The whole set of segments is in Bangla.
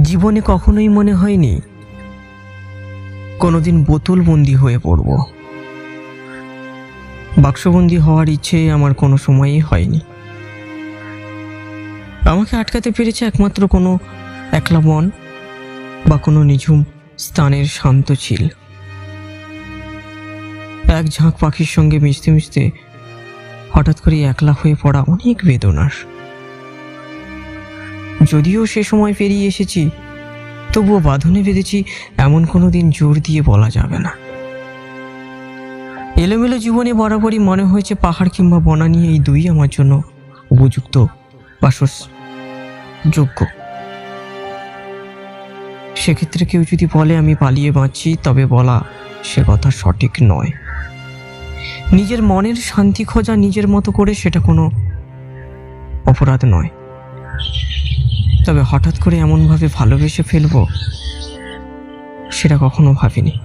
জীবনে কখনোই মনে হয়নি কোনোদিন বোতলবন্দি হয়ে পড়ব। বাক্সবন্দি হওয়ার ইচ্ছে আমার কোনো সময়ই হয়নি। আমাকে আটকাতে পেরেছে একমাত্র কোনো একলা মন বা কোনো নিঝুম স্থানের শান্ত ছিল এক ঝাঁক পাখির সঙ্গে মিশতে মিশতে হঠাৎ করে একলা হয়ে পড়া অনেক বেদনার। যদিও সে সময় পেরিয়ে এসেছি, তবুও বাঁধনে বেঁধেছি, এমন কোনো দিন জোর দিয়ে বলা যাবে না। এলোমেলো জীবনে বরাবরই মনে হয়েছে পাহাড় কিংবা বনানি এই দুই আমার জন্য উপযুক্ত বাসস যোগ্য। সেক্ষেত্রে কেউ যদি বলে আমি পালিয়ে বাঁচি তবে বলা সে কথা সঠিক নয়। নিজের মনের শান্তি খোঁজা নিজের মতো করে সেটা কোনো অপরাধ নয়। তবে হঠাৎ করে এমনভাবে ভালোবেসে ফেলব সেটা কখনো ভাবিনি।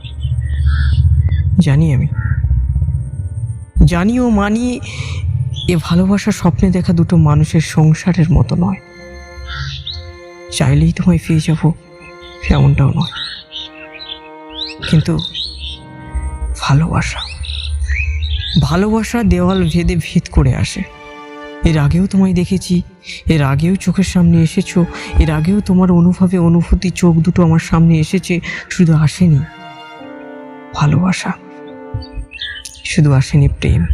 জানি আমি। জানি ও মানি, এ ভালোবাসা স্বপ্নে দেখা দুটো মানুষের সংসারের মতো নয়। চাইলেই তোমায় পেয়ে যাব এমনটাও নয়। কিন্তু ভালোবাসা ভালোবাসা দেওয়াল ভেদে ভেদ করে আসে। এর আগেও তোমায় দেখেছি। এর আগেও চোখের সামনে এসেছ। এর আগেও তোমার অনুভবে অনুভূতি চোখ দুটো আমার সামনে এসেছে। শুধু আসেনি। ভালোবাসা। শুধু আসেনি প্রেম।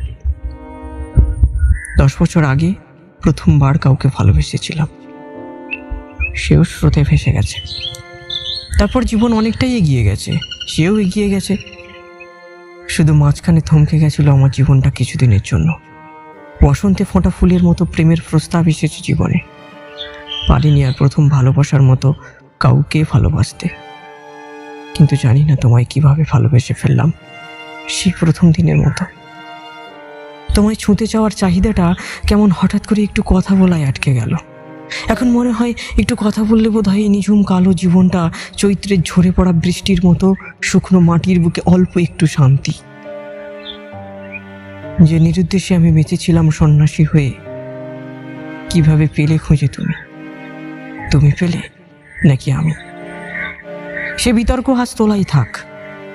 দশ বছর আগে প্রথমবার কাউকে ভালোবেসেছিলাম। সেও স্রোতে ভেসে গেছে। তারপর জীবন অনেকটাই এগিয়ে গেছে। সেও এগিয়ে গেছে। শুধু মাঝখানে থমকে গেছিল আমার জীবনটা কিছুদিনের জন্য। বসন্তে ফোঁটা ফুলের মতো প্রেমের প্রস্তাব এসেছে জীবনে। পারিনি আর প্রথম ভালোবাসার মতো কাউকে ভালোবাসতে। কিন্তু জানি না তোমায় কীভাবে ভালোবেসে ফেললাম সেই প্রথম দিনের মতো। তোমায় ছুঁতে যাওয়ার চাহিদাটা কেমন হঠাৎ করে একটু কথা বলায় আটকে গেল। এখন মনে হয় একটু কথা বললে বোধ হয় নিঝুম কালো জীবনটা চৈত্রের ঝরে পড়া বৃষ্টির মতো শুকনো মাটির বুকে অল্প একটু শান্তি। যে নিরুদ্দেশে আমি বেঁচেছিলাম সন্ন্যাসী হয়ে, কীভাবে পেলে খুঁজে তুমি? তুমি পেলে নাকি আমি? সে বিতর্ক হাত তোলাই থাক।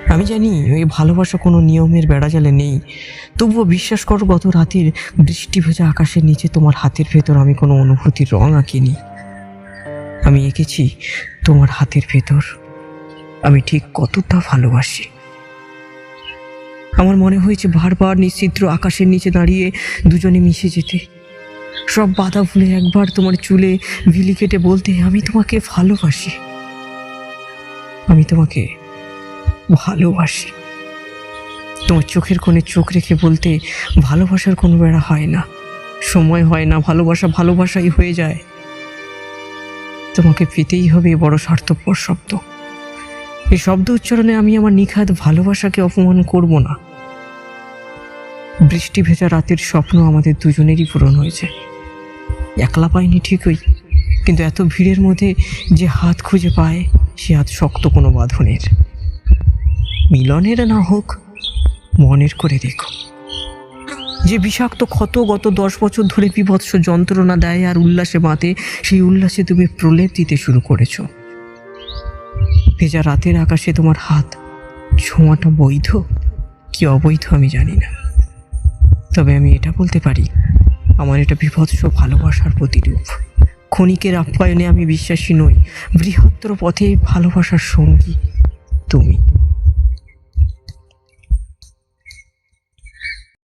আমি জানি ওই ভালোবাসা কোনো নিয়মের বেড়াজালে নেই। তবুও বিশ্বাস করো, গত রাতের বৃষ্টি ভেজা আকাশের নিচে তোমার হাতের ভেতর আমি কোনো অনুভূতির রং আঁকিনি। আমি এঁকেছি তোমার হাতের ভেতর। আমি ঠিক কতটা ভালোবাসি। আমার মনে হয়েছে বারবার নিশ্চিদ্র আকাশের নিচে দাঁড়িয়ে দুজনে মিশে যেতে। সব বাধা ভুলে একবার তোমার চুলে ভিলি কেটে বলতে, আমি তোমাকে ভালোবাসি। আমি তোমাকে ভালোবাসি। তোমার চোখের কোণে চোখ রেখে বলতে, ভালোবাসার কোনো বেড়া হয় না। সময় হয় না, ভালোবাসা ভালোবাসাই হয়ে যায়। তোমাকে পেতেই হবে বড় স্বার্থপর শব্দ। এই শব্দ উচ্চারণে আমি আমার নিখাত ভালোবাসাকে অপমান করব না। বৃষ্টি ভেজা রাতের স্বপ্ন আমাদের দুজনেরই পূরণ হয়েছে। একলা পাইনি ঠিকই, কিন্তু এত ভিড়ের মধ্যে যে হাত খুঁজে পায়, সে হাত শক্ত কোনো বাঁধনের। মিলনের না হোক, মনের করে দেখো যে বিষাক্ত ক্ষত গত দশ বছর ধরে বিভৎস যন্ত্রণা দেয় আর উল্লাসে বাঁধে, সেই উল্লাসে তুমি প্রলেপ দিতে শুরু করেছ। ভেজা রাতের আকাশে তোমার হাত ছোঁয়াটা বৈধ, কি অবৈধ আমি জানি না। তবে আমি এটা বলতে পারি। আমার এটা বিভৎস ভালোবাসার প্রতিরূপ। ক্ষণিকের আপ্যায়নে আমি বিশ্বাসী নই। বৃহত্তর পথে ভালোবাসার সঙ্গী তুমি।